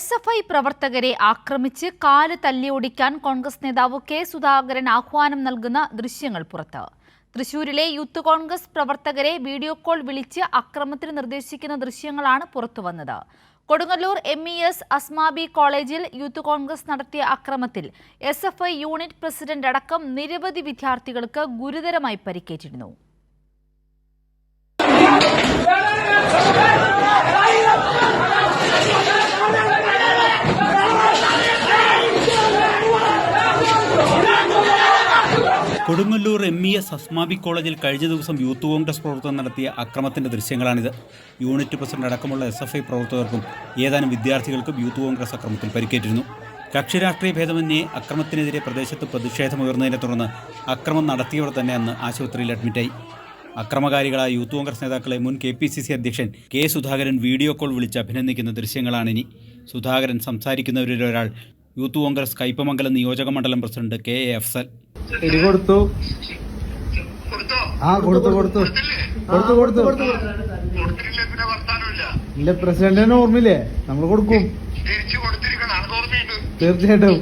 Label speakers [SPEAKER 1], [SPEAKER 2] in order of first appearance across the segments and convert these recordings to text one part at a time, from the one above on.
[SPEAKER 1] S F I പ്രവർത്തകരെ ആക്രമിച്ച് കാൽ തല്ലിയൊടിക്കാൻ കോൺഗ്രസ് നേതാവ് കെ സുധാകരൻ ആഹ്വാനം നൽകുന്ന ദൃശ്യങ്ങൾ പുറത്ത്. തൃശൂരിലെ യൂത്ത് കോൺഗ്രസ് പ്രവർത്തകരെ വീഡിയോ കോൾ വിളിച്ച് അക്രമത്തിന് നിർദ്ദേശിക്കുന്ന ദൃശ്യങ്ങളാണ് പുറത്തുവന്നത് Kodungallur M E S Asmabi കോളേജിൽ യൂത്ത് കോൺഗ്രസ് നടത്തിയ അക്രമത്തിൽ S F I unit president അടക്കം നിരവധി വിദ്യാർത്ഥികൾക്ക് ഗുരുതരമായി പരിക്കേറ്റിരുന്നു.
[SPEAKER 2] Kodungallur M E S Asmabi കോളേജിൽ കഴിഞ്ഞ ദിവസം യൂത്ത് കോൺഗ്രസ് പ്രവർത്തകർ നടത്തിയ അക്രമത്തിന്റെ ദൃശ്യങ്ങളാണിത്. യൂണിറ്റ് പ്രസിഡന്റ് അടക്കമുള്ള എസ് എഫ് ഐ പ്രവർത്തകർക്കും ഏതാനും വിദ്യാർത്ഥികൾക്കും യൂത്ത് കോൺഗ്രസ് അക്രമത്തിൽ പരിക്കേറ്റിരുന്നു. കക്ഷി രാഷ്ട്രീയ ഭേദമന്യേ അക്രമത്തിനെതിരെ പ്രദേശത്ത് പ്രതിഷേധമുയർന്നതിനെ തുടർന്ന് അക്രമം നടത്തിയവർ തന്നെ അന്ന് ആശുപത്രിയിൽ അഡ്മിറ്റായി. അക്രമകാരികളായ യൂത്ത് കോൺഗ്രസ് നേതാക്കളെ മുൻ കെ പി സി സി അധ്യക്ഷൻ കെ സുധാകരൻ വീഡിയോ കോൾ വിളിച്ച് അഭിനന്ദിക്കുന്ന ദൃശ്യങ്ങളാണിനി സുധാകരൻ സംസാരിക്കുന്നവരിൽ ഒരാൾ യൂത്ത് കോൺഗ്രസ് കയ്പമംഗലം നിയോജക മണ്ഡലം പ്രസിഡന്റ് കെ എ അഫ്സൽ
[SPEAKER 3] ഇടി കൊടുത്തു.
[SPEAKER 4] കൊടുത്തോ?
[SPEAKER 3] ആ കൊടുത്തു കൊടുത്തു കൊടുത്തു. കൊടുത്തു
[SPEAKER 4] കൊടുത്തിട്ടില്ല പിന്നെ വർത്താനമില്ല.
[SPEAKER 3] ഇല്ല പ്രസിഡന്റിന് ഓർമ്മയില്ലേ? നമ്മൾ കൊടുക്കും. തീർച്ചയായിട്ടും.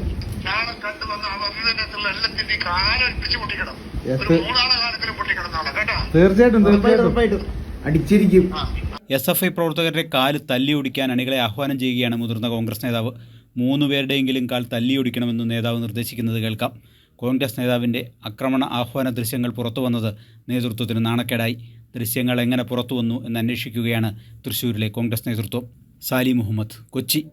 [SPEAKER 3] തീർച്ചയായിട്ടും തീർച്ചയായിട്ടും. അടിച്ചിരിക്കും.
[SPEAKER 2] എസ് എഫ് ഐ പ്രവർത്തകരുടെ കാൽ തല്ലിയൊടിക്കാൻ അണികളെ ആഹ്വാനം ചെയ്യുകയാണ് മുതിർന്ന കോൺഗ്രസ് നേതാവ്. മൂന്ന് പേരുടെയെങ്കിലും കാൽ തല്ലിയൊടിക്കണമെന്ന് നേതാവ് നിർദ്ദേശിക്കുന്നത് കേൾക്കാം. കോൺഗ്രസ് നേതാവിന്റെ ആക്രമണ ആഹ്വാന ദൃശ്യങ്ങൾ പുറത്തുവന്നത് നേതൃത്വത്തിന് നാണക്കേടായി. ദൃശ്യങ്ങൾ എങ്ങനെ പുറത്തുവന്നു എന്ന് അന്വേഷിക്കുകയാണ് തൃശ്ശൂരിലെ കോൺഗ്രസ് നേതൃത്വം. സാലി മുഹമ്മദ് കൊച്ചി.